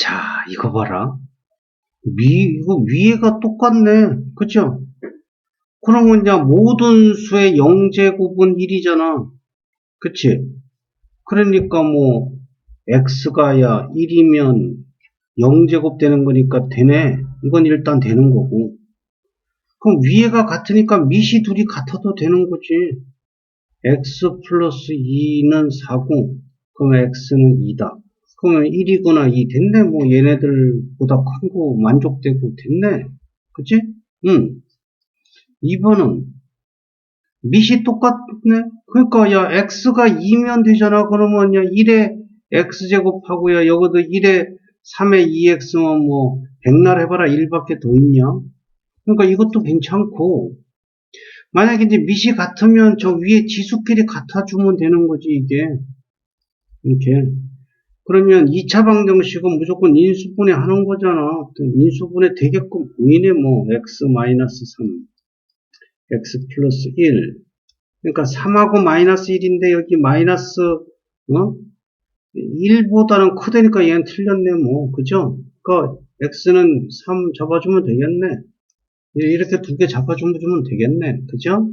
자, 이거 봐라. 미, 이거 위에가 똑같네. 그죠? 그러면 이제 모든 수의 0제곱은 1이잖아. 그치? 그러니까 뭐, x가 야 1이면 0제곱 되는 거니까 되네. 이건 일단 되는 거고. 그럼 위에가 같으니까 밑이 둘이 같아도 되는 거지. x 플러스 2는 4고, 그러면 x는 2다. 그러면 1이거나 2 됐네. 뭐 얘네들보다 큰 거 만족되고 됐네. 그치? 응. 2번은 밑이 똑같네. 그러니까 야 x가 2면 되잖아. 그러면 야 1에 x제곱하고요. 여기도 1에 3에 2x면 뭐 백날 해봐라 1밖에 더 있냐. 그러니까 이것도 괜찮고 만약에 이제 밑이 같으면 저 위에 지수끼리 같아주면 되는 거지 이게 이렇게 그러면 2차 방정식은 무조건 인수분해 하는 거잖아 인수분해 되게끔 보이네 뭐 x 마이너스 3 x 플러스 1 그러니까 3하고 마이너스 1인데 여기 마이너스 어? 1보다는 크다니까 얘는 틀렸네 뭐 그죠? 그러니까 x는 3 잡아주면 되겠네 이렇게 두 개 잡아주면 되겠네 그죠?